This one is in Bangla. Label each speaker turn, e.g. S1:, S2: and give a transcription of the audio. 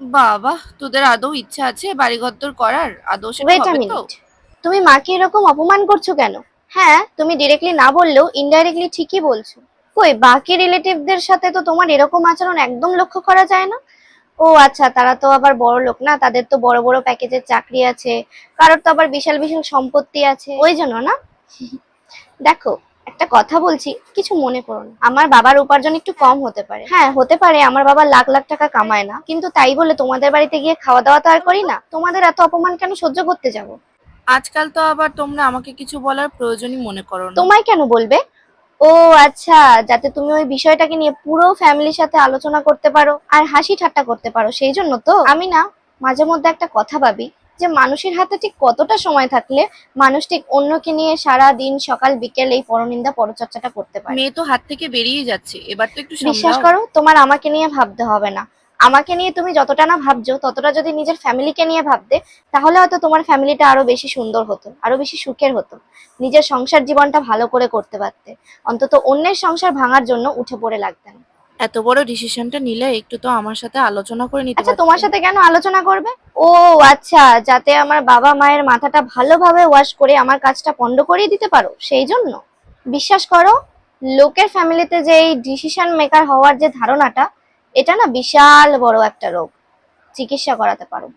S1: বাবা তোদের আদৌ ইচ্ছা আছে বাড়িঘর করার? আদৌ সেটা
S2: ওয়েট আ
S1: হবে তো?
S2: মিনিট তুমি মাকে এরকম অপমান করছ কেন? হ্যাঁ তুমি ডিরেক্টলি না বললেও ইনডাইরেক্টলি ঠিকই বলছো। কই বাকি রিলেটিভদের সাথে তো তোমার এরকম আচরণ একদম লক্ষ্য করা যায় না? ও আচ্ছা তারা তো আবার বড় লোক না তাদের তো বড় বড় প্যাকেজের চাকরি আছে কারোর তো আবার বিশাল বিশাল সম্পত্তি আছে। ওই জন্য না? দেখো একটা কথা বলছি কিছু মনে করো না। আমার বাবার উপার্জন একটু কম হতে পারে। হ্যাঁ হতে পারে আমার বাবা লাখ লাখ টাকা কামায় না। কিন্তু তাই বলে তোমাদের বাড়িতে গিয়ে খাওয়া দাওয়া তো আর করি না? তোমাদের এত অপমান কেন সহ্য করতে যাব?
S1: আজকাল তো আবার তোমরা আমাকে কিছু বলার প্রয়োজনই মনে করো না।
S2: তোমায় কেন বলবে? ও আচ্ছা যাতে তুমি ওই বিষয়টাকে নিয়ে পুরো ফ্যামিলির সাথে আলোচনা করতে পারো আর হাসি ঠাট্টা করতে পারো সেই জন্য তো? আমি না মাঝে মধ্যে একটা কথা ভাবি যে মানুষের হাতে ঠিক কতটা সময় থাকলে মানুষ ঠিক অন্যকে নিয়ে সারা দিন সকাল বিকেল এই পরনিন্দা পরচর্চাটা করতে পারে?
S1: মেয়ে তো হাত থেকে বেরিয়ে যাচ্ছে। এবার তো একটু
S2: বিশ্বাস করো তোমার আমাকে নিয়ে ভাবতে হবে না। আমাকে নিয়ে তুমি যতটা না ভাবছ ততটা যদি নিজের ফ্যামিলিকে নিয়ে ভাবতে তাহলে হয়তো তোমার ফ্যামিলিটা আরও বেশি সুন্দর হতো আরও বেশি সুখের হতো। নিজের সংসার জীবনটা ভালো করে করতে পারতে। অন্তত অন্যের সংসার ভাঙার জন্য উঠে পড়ে লাগতে না
S1: এত বড় ডিসিশনটা নিলে একটু তো আমার সাথে আলোচনা করে নিতে
S2: আচ্ছা তোমার সাথে কেন আলোচনা করবে? ও আচ্ছা যাতে আমার বাবা মায়ের মাথাটা ভালোভাবে ওয়াশ করে আমার কাজটা পণ্ড করিয়ে দিতে পারো, সেই জন্য। বিশ্বাস করো, লোকের ফ্যামিলিতে যে এই ডিসিশন মেকার হওয়ার যে ধারণাটা, এটা না বিশাল বড় একটা রোগ। চিকিৎসা করাতে পারো।